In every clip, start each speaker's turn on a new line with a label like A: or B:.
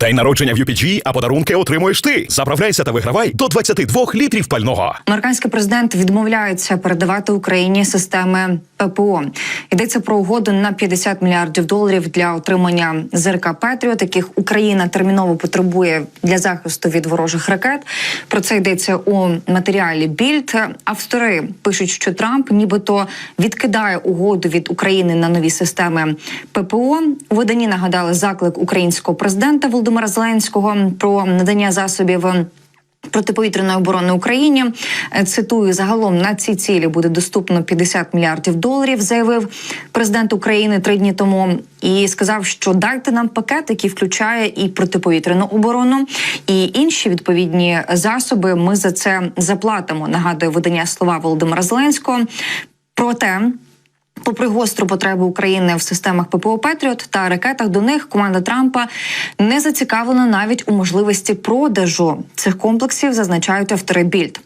A: День народження в UPG, а подарунки отримуєш ти. Заправляйся та вигравай до 22 літрів пального.
B: Американський президент відмовляється передавати Україні системи ППО. Йдеться про угоду на 50 мільярдів доларів для отримання ЗРК Петріот, яких Україна терміново потребує для захисту від ворожих ракет. Про це йдеться у матеріалі Більд. Автори пишуть, що Трамп нібито відкидає угоду від України на нові системи ППО. У виданні нагадали заклик українського президента Володимира Зеленського про надання засобів. Протиповітряної оборони Україні Е, цитую загалом на ці цілі буде доступно 50 мільярдів доларів. Заявив президент України три дні тому і сказав, що дайте нам пакет, який включає і протиповітряну оборону, і інші відповідні засоби. Ми за це заплатимо. Нагадує видання слова Володимира Зеленського. Проте Попри гостру потребу України в системах ППО Петріот та ракетах до них, команда Трампа не зацікавлена навіть у можливості продажу цих комплексів, зазначають автори Більд.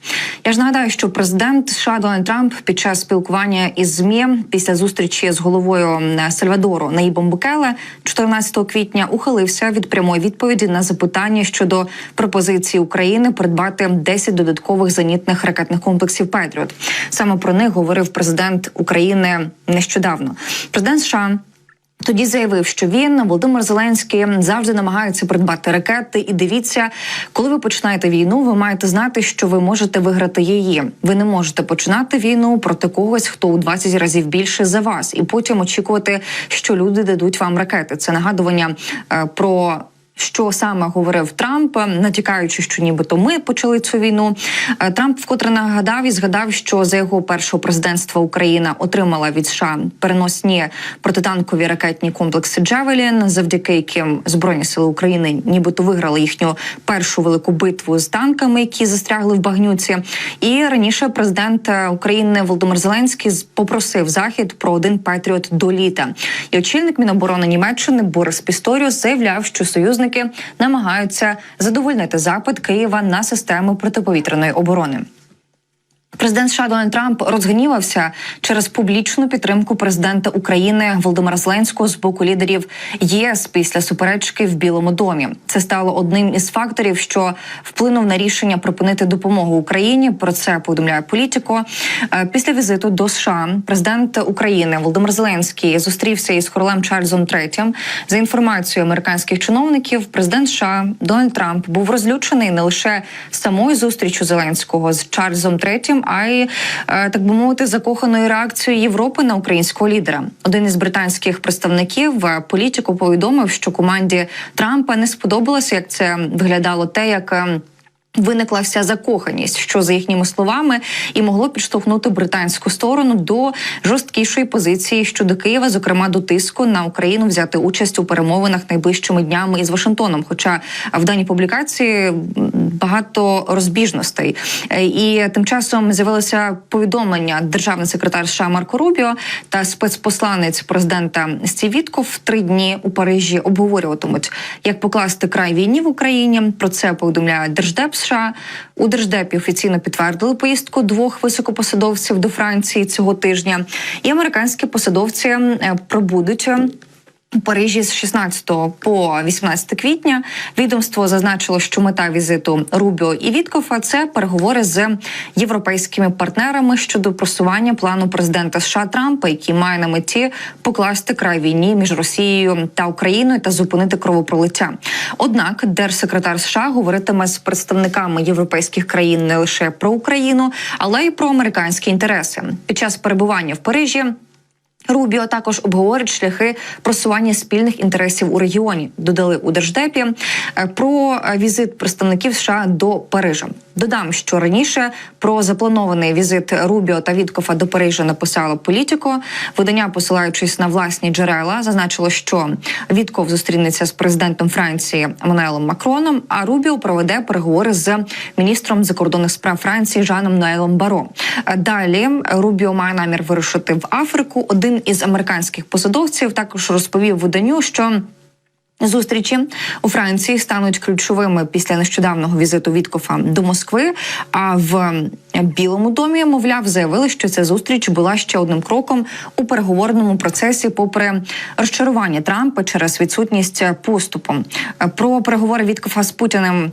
B: Я ж нагадаю, що президент США Дональд Трамп під час спілкування із змі після зустрічі з головою Сальвадору Наїбом Букеле 14 квітня ухилився від прямої відповіді на запитання щодо пропозиції України придбати 10 додаткових зенітних ракетних комплексів Петріот. Саме про них говорив президент України нещодавно. Президент США тоді заявив, що він Володимир Зеленський завжди намагається придбати ракети. І дивіться, коли ви починаєте війну, ви маєте знати, що ви можете виграти її. Ви не можете починати війну проти когось, хто у 20 разів більше за вас, і потім очікувати, що люди дадуть вам ракети. Це нагадування е, про. Що саме говорив Трамп, натякаючи, що нібито ми почали цю війну. Е, Трамп вкотре нагадав і згадав, що за його першого президентства Україна отримала від США переносні протитанкові ракетні комплекси Джавелін, завдяки яким збройні сили України нібито виграли їхню першу велику битву з танками, які застрягли в багнюці. І раніше президент е, України Володимир Зеленський попросив захід про один Петріот до літа. І очільник Міноборони Німеччини Борис Пісторіус заявляв, що союзники намагаються задовольнити запит Києва на систему протиповітряної оборони. Президент США Дональд Трамп розгнівався через публічну підтримку президента України Володимира Зеленського з боку лідерів ЄС після суперечки в Білому домі. Це стало одним із факторів, що вплинув на рішення припинити допомогу Україні. Про це повідомляє політико. Е, Після візиту до США президент України Володимир Зеленський зустрівся із королем Чарльзом III. За інформацією американських чиновників, президент США Дональд Трамп був розлючений не лише самою зустрічю Зеленського з Чарльзом III, а й е, так би мовити, закоханою реакцією Європи на українського лідера. Один із британських представників е, політику повідомив, що команді Трампа не сподобалося, як це виглядало те, як. Виникла вся закоханість, що за їхніми словами і могло підштовхнути британську сторону до жорсткішої позиції щодо Києва, зокрема до тиску на Україну взяти участь у перемовинах найближчими днями із Вашингтоном. Хоча в даній публікації багато розбіжностей, і тим часом з'явилося повідомлення державний секретар США Марко Рубіо та спецпосланець президента Стів Вітков три дні у Парижі обговорюватимуть, як покласти край війні в Україні. Про це повідомляє Держдеп США. У держдепі офіційно підтвердили поїздку двох високопосадовців до Франції цього тижня, і американські посадовці е, пробудуть. е, у Парижі з 16 по 18 квітня відомство зазначило, що мета візиту Рубіо і Віткофа це переговори з європейськими партнерами щодо просування плану президента США Трампа, який має на меті покласти край війні між Росією та Україною та зупинити кровопролиття. Однак, держсекретар США говоритиме з представниками європейських країн не лише про Україну, але й про американські інтереси під час перебування в Парижі. Рубіо також обговорить шляхи просування спільних інтересів у регіоні. Додали у держдепі е, про візит представників США до Парижа. Додам, що раніше про запланований візит Рубіо та Віткофа до Парижа написало політико. Видання, посилаючись на власні джерела, зазначило, що Вітков зустрінеться з президентом Франції Еммануелом Макроном, а Рубіо проведе переговори з міністром закордонних справ Франції Жаном Ноелом Баро. Е, Далі Рубіо має намір вирушити в Африку. Один із американських посадовців також розповів виданню, що Зустрічі у Франції стануть ключовими після нещодавнього візиту Віткофа до Москви. А в Білому домі, мовляв, заявили, що ця зустріч була ще одним кроком у переговорному процесі, попри розчарування Трампа через відсутність поступу. Про переговори Віткофа з Путіним.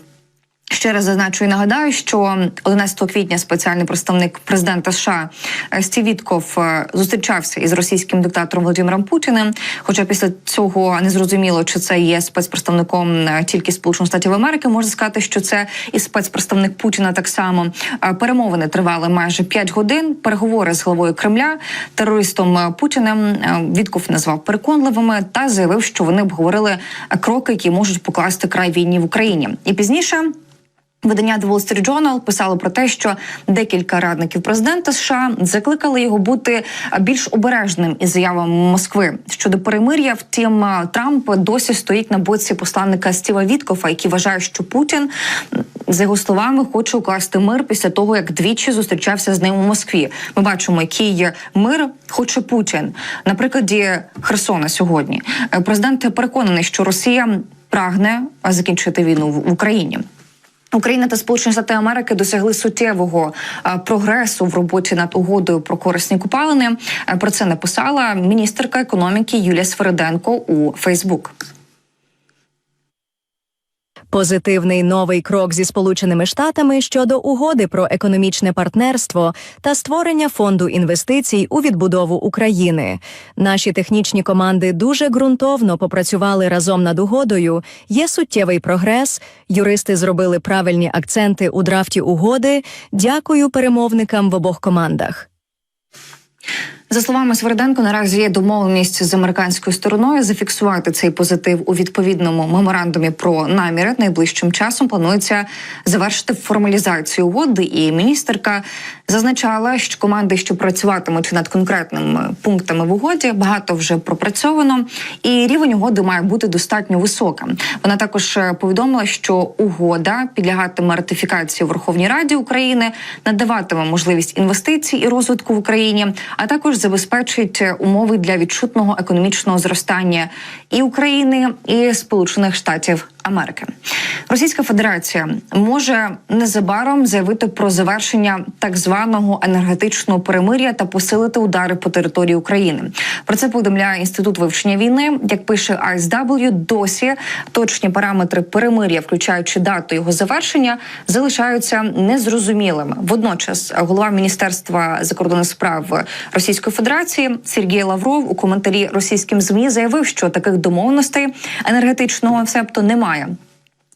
B: Ще раз зазначу і нагадаю, що 11 квітня спеціальний представник президента США е, Стів Вітков е, зустрічався із російським диктатором Володимиром Путіним. Хоча після цього не зрозуміло, чи це є спецпредставником е, тільки Сполучених Штатів Америки. Можна сказати, що це і спецпредставник Путіна так само. Перемовини тривали майже 5 годин. Переговори з главою Кремля терористом Путіним Вітков назвав переконливими та заявив, що вони обговорили кроки, які можуть покласти край війні в Україні. І пізніше. Видання The Wall Street Journal писало про те, що декілька радників президента США закликали його бути більш обережним із заявами Москви щодо перемир'я. Втім, Трамп досі стоїть на боці посланника Стіва Віткофа, який вважає, що Путін за його словами хоче укласти мир після того, як двічі зустрічався з ним у Москві. Ми бачимо, який мир хоче Путін. На прикладі Херсона сьогодні президент переконаний, що Росія прагне закінчити війну в Україні. Україна та Сполучені Штати Америки досягли суттєвого е, прогресу в роботі над угодою про корисні купалини. Е, Про це написала міністерка економіки Юлія Свериденко у Фейсбук.
C: Позитивний новий крок зі Сполученими Штатами щодо угоди про економічне партнерство та створення фонду інвестицій у відбудову України. Наші технічні команди дуже ґрунтовно попрацювали разом над угодою. Є суттєвий прогрес. Юристи зробили правильні акценти у драфті угоди. Дякую перемовникам в обох командах.
B: За словами Сверденко, наразі є домовленість з американською стороною зафіксувати цей позитив у відповідному меморандумі про наміри. Найближчим часом планується завершити формалізацію угоди. І міністерка зазначала, що команди, що працюватимуть над конкретними пунктами в угоді, багато вже пропрацьовано, і рівень угоди має бути достатньо високим. Вона також повідомила, що угода підлягатиме ратифікації у Верховній Раді України, надаватиме можливість інвестицій і розвитку в Україні, а також забезпечить е, умови для відчутного економічного зростання і України, і Сполучених Штатів Америки. Російська Федерація може незабаром заявити про завершення так званого енергетичного перемир'я та посилити удари по території України. Про це повідомляє інститут вивчення війни. Як пише ISW, досі точні параметри перемир'я, включаючи дату його завершення, залишаються незрозумілими. Водночас, голова міністерства закордонних справ Російської Федерації Сергій Лавров у коментарі російським змі заявив, що таких домовленостей енергетичного септо немає. I am.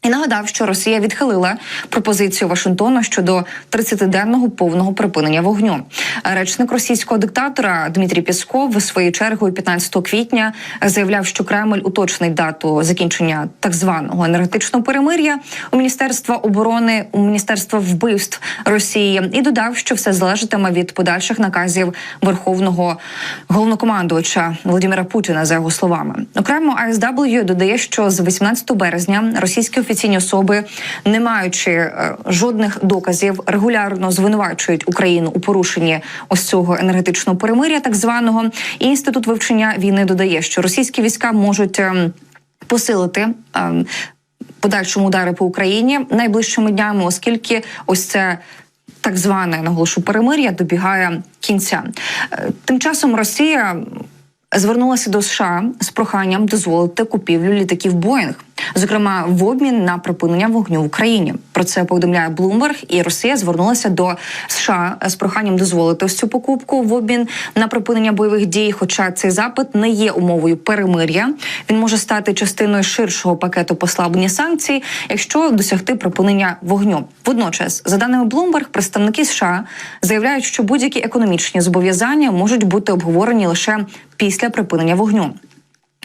B: І нагадав, що Росія відхилила пропозицію Вашингтону щодо 30-денного повного припинення вогню. Речник російського диктатора Дмитрій Пісков своєю чергою 15 квітня заявляв, що Кремль уточнить дату закінчення так званого енергетичного перемир'я у міністерства оборони у міністерства вбивств Росії і додав, що все залежатиме від подальших наказів верховного головнокомандувача Володимира Путіна за його словами. Окремо ISW додає, що з 18 березня російські офіційні особи, не маючи е, жодних доказів, регулярно звинувачують Україну у порушенні ось цього енергетичного перемир'я, так званого. І інститут вивчення війни додає, що російські війська можуть ем, посилити. ем, Подальшому удари по Україні найближчими днями, оскільки ось це так зване наголошу перемир'я добігає кінця. Е, Тим часом Росія звернулася до США з проханням дозволити купівлю літаків Боїнг, зокрема в обмін на припинення вогню в Україні. Про це повідомляє Bloomberg, і Росія звернулася до США з проханням дозволити ось цю покупку в обмін на припинення бойових дій. Хоча цей запит не є умовою перемир'я, він може стати частиною ширшого пакету послаблення санкцій, якщо досягти припинення вогню. Водночас, за даними Bloomberg, представники США заявляють, що будь-які економічні зобов'язання можуть бути обговорені лише після припинення вогню.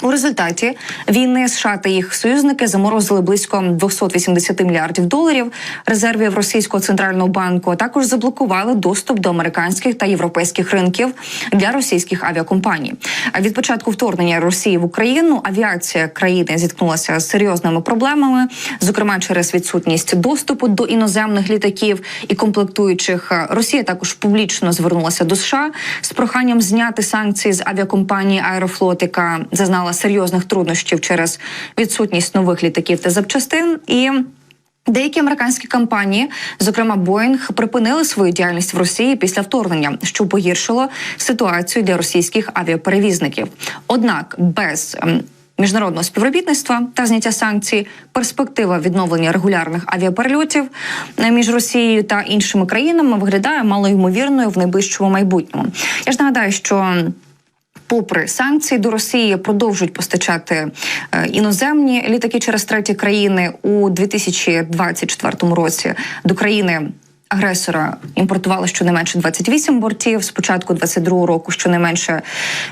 B: У результаті війни США та їх союзники заморозили близько 280 мільярдів доларів резервів російського центрального банку. а Також заблокували доступ до американських та європейських ринків для російських авіакомпаній. А від початку вторгнення Росії в Україну авіація країни зіткнулася з серйозними проблемами, зокрема через відсутність доступу до іноземних літаків і комплектуючих. Росія також публічно звернулася до США з проханням зняти санкції з авіакомпанії Аерофлот, яка зазнала зазнала серйозних труднощів через відсутність нових літаків та запчастин і. Деякі американські компанії, зокрема Боїнг, припинили свою діяльність в Росії після вторгнення, що погіршило ситуацію для російських авіаперевізників. Однак без ем, міжнародного співробітництва та зняття санкцій, перспектива відновлення регулярних авіаперельотів е, між Росією та іншими країнами виглядає малоймовірною в найближчому майбутньому. Я ж нагадаю, що. Попри санкції до Росії продовжують постачати е, іноземні літаки через треті країни у 2024 році до країни. Агресора імпортували щонайменше 28 бортів. З початку 22 року щонайменше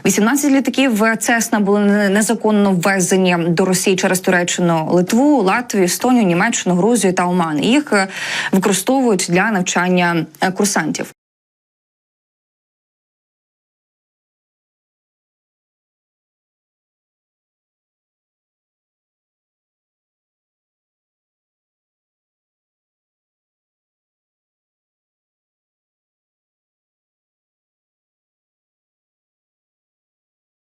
B: 18 літаків Цесна були не- незаконно ввезені до Росії через Туреччину, Литву, Латвію, Естонію, Німеччину, Грузію та Оман. Їх е, використовують для навчання е, курсантів.